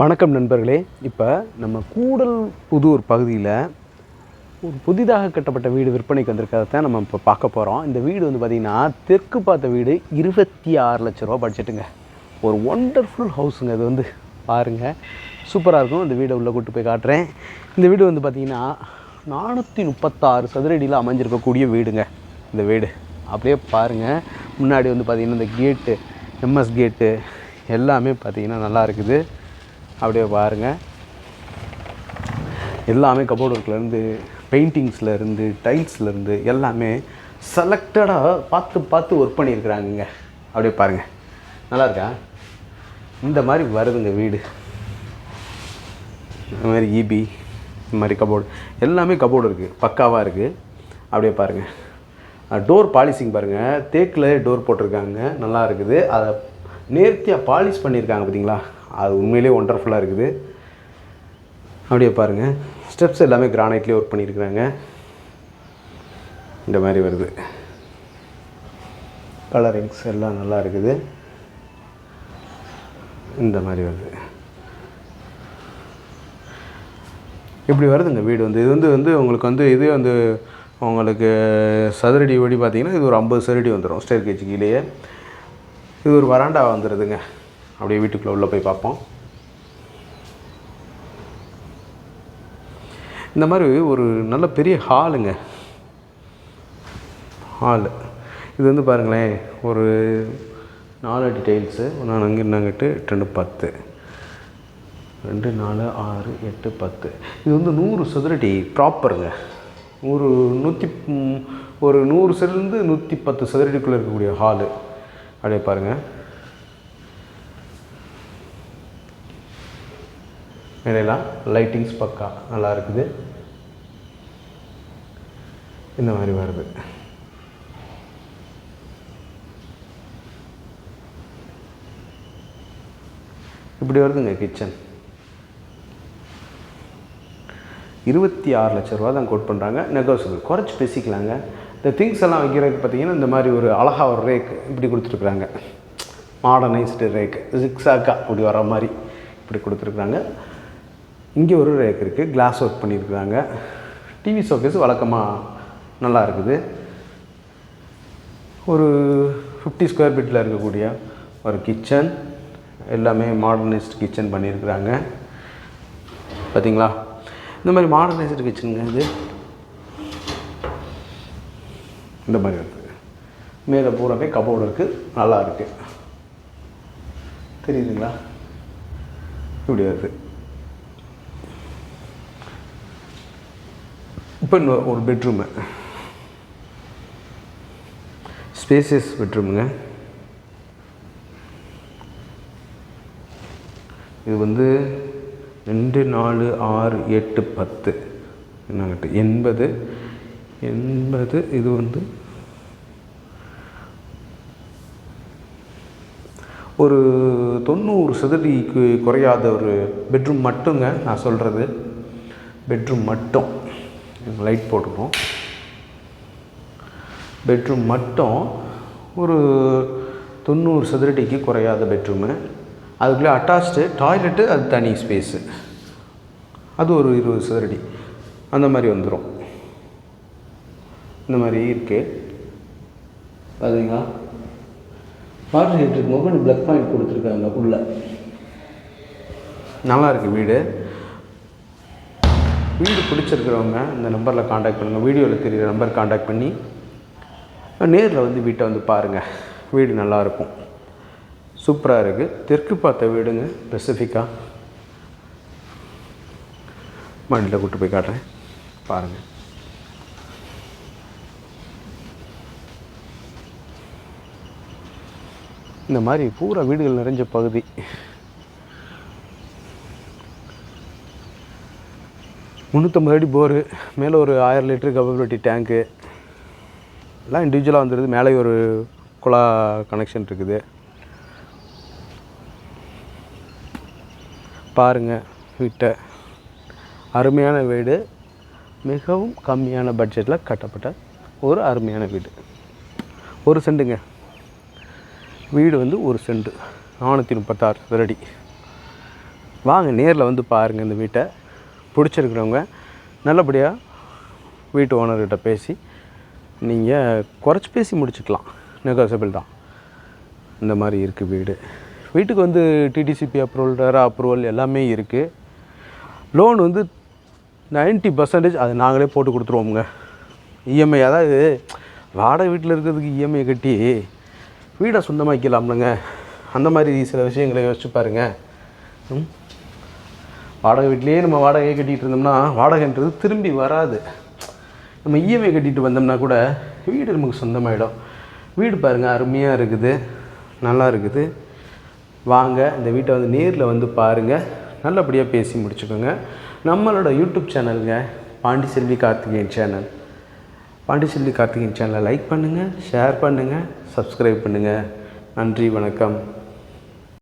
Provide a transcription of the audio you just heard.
வணக்கம் நண்பர்களே. இப்போ நம்ம கூடல் புதூர் பகுதியில் ஒரு புதிதாக கட்டப்பட்ட வீடு விற்பனைக்கு வந்திருக்கிறத தான் நம்ம இப்போ பார்க்க போகிறோம் இந்த வீடு வந்து பார்த்திங்கன்னா தெற்கு பார்த்த வீடு இருபத்தி ஆறு லட்ச ரூபா பட்ஜெட்டுங்க ஒரு ஒண்டர்ஃபுல் ஹவுஸுங்க இது வந்து. பாருங்கள் சூப்பராக இருக்கும். இந்த வீடை உள்ளே கூட்டு போய் காட்டுறேன். இந்த வீடு வந்து பார்த்திங்கன்னா நானூற்றி முப்பத்தாறு சதுரடியில் அமைஞ்சிருக்கக்கூடிய வீடுங்க. இந்த வீடு. அப்படியே பாருங்கள் முன்னாடி வந்து பார்த்திங்கன்னா இந்த கேட்டு எம்எஸ் கேட்டு எல்லாமே பார்த்திங்கன்னா நல்லா இருக்குது. அப்படியே பாருங்கள் எல்லாமே கபோர்டு ஒர்க்லேருந்து பெயிண்டிங்ஸ்லேருந்து டைல்ஸ்லேருந்து எல்லாமே செலக்டடாக பார்த்து பார்த்து ஒர்க் பண்ணியிருக்கிறாங்கங்க. அப்படியே பாருங்கள் நல்லா இருக்கா? இந்த மாதிரி வருதுங்க வீடு. இந்த மாதிரி இபி இந்த மாதிரி கபோர்டு எல்லாமே கபோர்டு இருக்குது பக்காவாக இருக்குது அப்படியே பாருங்கள் டோர் பாலிசிங் பாருங்கள் தேக்கில் டோர் போட்டிருக்காங்க. நல்லா இருக்குது. அதை நேர்த்தியாக பாலிஷ் பண்ணியிருக்காங்க பார்த்தீங்களா அது உண்மையிலே ஒண்டர்ஃபுல்லாக இருக்குது. அப்படியே பாருங்கள் ஸ்டெப்ஸ் எல்லாமே கிரானைட்லேயே ஒர்க் பண்ணியிருக்கிறாங்க. இந்த மாதிரி வருது. கலரிங்ஸ் எல்லாம் நல்லா இருக்குது. இந்த மாதிரி வருது. இப்படி வருதுங்க வீடு வந்து. இது வந்து வந்து உங்களுக்கு வந்து இது வந்து உங்களுக்கு சதுரடி வடி பார்த்தீங்கன்னா இது ஒரு ஐம்பது சதுரடி வந்துடும் ஸ்டேர் கேஜ் கீழேயே. இது ஒரு வராண்டா வந்துடுதுங்க அப்படியே வீட்டுக்குள்ளே உள்ளே போய் பார்ப்போம். இந்த மாதிரி ஒரு நல்ல பெரிய ஹாலுங்க. ஹாலு. இது வந்து பாருங்களேன் ஒரு நாலு அடி டைல்ஸு நான் அங்கே என்னங்கிட்டு ரெண்டு பத்து. ரெண்டு நாலு ஆறு எட்டு பத்து. இது வந்து நூறு சதுரடி ப்ராப்பருங்க. ஒரு நூற்றி ஒரு நூறு சதுரந்து நூற்றி பத்து சதுரடிக்குள்ளே இருக்கக்கூடிய ஹாலு. அப்படியே பாருங்கள் மேலாம் லைட்டிங்ஸ் பக்கா நல்லா இருக்குது. இந்த மாதிரி வருது. இப்படி வருதுங்க கிச்சன் இருபத்தி ஆறு லட்ச ரூபா தான் கோட் பண்ணுறாங்க நெகோசியபிள் குறைச்சி பேசிக்கலாங்க. இந்த திங்ஸ் எல்லாம் வைக்கிறதுக்கு பார்த்தீங்கன்னா இந்த மாதிரி ஒரு அழகாக ஒரு ரேக் இப்படி கொடுத்துருக்குறாங்க. மாடர்னைஸ்டு ரேக்கு ஜிக்ஸாக்கா இப்படி வர மாதிரி இப்படி கொடுத்துருக்குறாங்க. இங்கே ஒரு ரேக் இருக்குது கிளாஸ் ஒர்க் பண்ணியிருக்கிறாங்க. டிவி ஷோகேஸ் வழக்கமாக நல்லா இருக்குது. ஒரு ஃபிஃப்டி ஸ்கொயர் ஃபீட்டில் இருக்கக்கூடிய ஒரு கிச்சன் எல்லாமே மாடர்னைஸ்ட் கிச்சன் பண்ணியிருக்கிறாங்க. பார்த்தீங்களா இந்த மாதிரி மாடர்னைஸ்டு கிச்சனுங்க இது. இந்த மாதிரி இருக்குது மேலே பூராமே கபோர்டு இருக்குது நல்லா இருக்குது தெரியுதுங்களா? இப்படி வருது. இப்போ ஒரு பெட்ரூமு ஸ்பேசியஸ் பெட்ரூமுங்க இது வந்து ரெண்டு நாலு ஆறு எட்டு பத்து. என்னங்கிட்ட? எண்பது. எண்பது இது வந்து ஒரு தொண்ணூறு சதுரடிக்கு குறையாத ஒரு பெட்ரூம் மட்டுங்க நான் சொல்கிறது பெட்ரூம் மட்டும். லைட் போட்டுக்கணும் பெட்ரூம் மட்டும் ஒரு தொண்ணூறு சதுரடிக்கு குறையாத பெட்ரூமு. அதுக்குள்ளே அட்டாச்டு டாய்லெட்டு அது தனி ஸ்பேஸு. அது ஒரு இருபது சதுரடி. அந்த மாதிரி வந்துடும் இந்த மாதிரி இருக்கு. பார்த்தீங்களா வாட்டர் ஹீட்டருக்கு மொபைல் ப்ளக் பாயிண்ட் கொடுத்துருக்காங்க உள்ள. நல்லா இருக்குது வீடு. வீடு பிடிச்சிருக்கிறவங்க இந்த நம்பரில் காண்டாக்ட் பண்ணுங்கள் வீடியோவில் தெரிகிற நம்பர் காண்டாக்ட் பண்ணி நேரில் வந்து வீட்டை வந்து பாருங்கள் வீடு நல்லாயிருக்கும் சூப்பராக இருக்குது தெற்கு பார்த்த வீடுங்க ஸ்பெசிஃபிக்காக மண்டியில் கூட்டு போய் காட்டுறேன். பாருங்கள் இந்த மாதிரி பூரா வீடுகள் நிறைஞ்ச பகுதி. முந்நூற்றம்பது அடி போரு மேலே ஒரு ஆயிரம் லிட்டரு கபபிலிட்டி டேங்க்கு எல்லாம் இண்டிவிஜுவலாக வந்துடுது மேலே ஒரு குழா கனெக்ஷன் இருக்குது. பாருங்கள் வீட்டை. அருமையான வீடு. மிகவும் கம்மியான பட்ஜெட்டில் கட்டப்பட்ட ஒரு அருமையான வீடு. ஒரு செண்டுங்க. வீடு வந்து ஒரு செண்டு. நானூற்றி முப்பத்தாறு சதுரடி வாங்க நேரில் வந்து பாருங்கள் இந்த வீட்டை. பிடிச்சிருக்கிறவங்க நல்லபடியாக வீட்டு ஓனர்கிட்ட பேசி நீங்கள் குறைச்சி பேசி முடிச்சுக்கலாம். நெகோசியபிள் தான். இந்த மாதிரி இருக்குது வீடு. வீட்டுக்கு வந்து டிடிசிபி அப்ரூவல் ரேரா அப்ரூவல் எல்லாமே இருக்குது லோன் வந்து 90% பர்சன்டேஜ் அது நாங்களே போட்டு கொடுத்துருவோமுங்க. இஎம்ஐ அதாவது வாடகை வீட்டில் இருக்கிறதுக்கு இஎம்ஐ கட்டி வீடை சொந்தமாக்கலாம்லங்க அந்த மாதிரி சில விஷயங்களை யோசிச்சு பாருங்கள் ம்? வாடகை வீட்லேயே நம்ம வாடகையை கட்டிகிட்டு இருந்தோம்னா வாடகைன்றது திரும்பி வராது. நம்ம இஎம்ஐ கட்டிட்டு வந்தோம்னா கூட வீடு நமக்கு சொந்தமாயிடும். வீடு பாருங்கள் அருமையாக இருக்குது நல்லா இருக்குது. வாங்க இந்த வீட்டை வந்து நேரில் வந்து பாருங்கள் நல்லபடியாக பேசி முடிச்சுக்கோங்க. நம்மளோட யூடியூப் சேனலுங்க பாண்டிச்செல்வி கார்த்திகேயன் சேனல். பாண்டிச்செல்வி கார்த்திகேயன் சேனலை லைக் பண்ணுங்கள் ஷேர் பண்ணுங்கள் சப்ஸ்கிரைப் பண்ணுங்கள் நன்றி வணக்கம்.